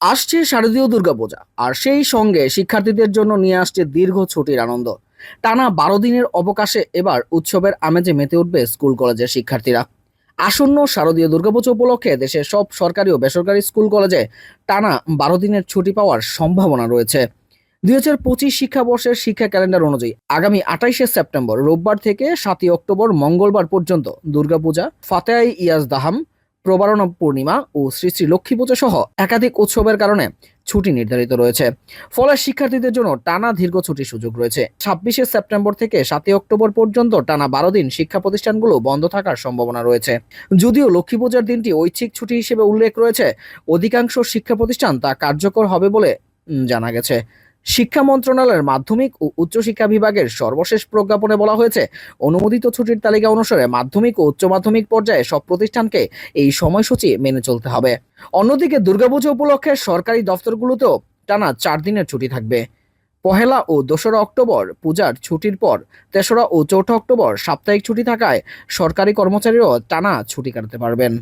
আসছে শারদীয় দুর্গাপূজা, আর সেই সঙ্গে শিক্ষার্থীদের জন্য নিয়ে আসছে দীর্ঘ ছুটির আনন্দ। টানা বারো দিনের অবকাশে এবার উৎসবের আমেজে মেতে উঠবে স্কুল কলেজের শিক্ষার্থীরা। আসন্ন শারদীয় দুর্গাপুজো উপলক্ষে দেশের সব সরকারি ও বেসরকারি স্কুল কলেজে টানা বারো দিনের ছুটি পাওয়ার সম্ভাবনা রয়েছে। দুই হাজার পঁচিশ শিক্ষাবর্ষের শিক্ষা ক্যালেন্ডার অনুযায়ী আগামী আঠাইশে সেপ্টেম্বর রোববার থেকে সাতই অক্টোবর মঙ্গলবার পর্যন্ত দুর্গাপূজা, ফাতেহাই ইয়াজ দাহাম প্রবারণ পূর্ণিমা ও শ্রী শ্রী লক্ষ্মী পুজো সহ একাধিক উৎসবের কারণে ছুটি নির্ধারিত রয়েছে। ফলে শিক্ষার্থীদের জন্য টানা দীর্ঘ ছুটির সুযোগ রয়েছে। ছাব্বিশে সেপ্টেম্বর থেকে সাতই অক্টোবর পর্যন্ত টানা বারো দিন শিক্ষা প্রতিষ্ঠানগুলো বন্ধ থাকার সম্ভাবনা রয়েছে। যদিও লক্ষ্মী পূজার দিনটি ঐচ্ছিক ছুটি হিসেবে উল্লেখ রয়েছে, অধিকাংশ শিক্ষা প্রতিষ্ঠান তা কার্যকর হবে বলে জানা গেছে। শিক্ষা মন্ত্রণালয়ের মাধ্যমিক ও উচ্চশিক্ষা বিভাগের সর্বশেষ প্রজ্ঞাপনে বলা হয়েছে, অনুমোদিত ছুটির তালিকা অনুসারে মাধ্যমিক ও উচ্চ মাধ্যমিক পর্যায়ে সব প্রতিষ্ঠানকে এই সময়সূচি মেনে চলতে হবে। অন্যদিকে দুর্গাপুজো উপলক্ষে সরকারি দফতরগুলোতেও টানা চার দিনের ছুটি থাকবে। পহেলা ও দোসরা অক্টোবর পূজার ছুটির পর তেসরা ও চৌঠা অক্টোবর সাপ্তাহিক ছুটি থাকায় সরকারি কর্মচারীরাও টানা ছুটি কাটাতে পারবেন।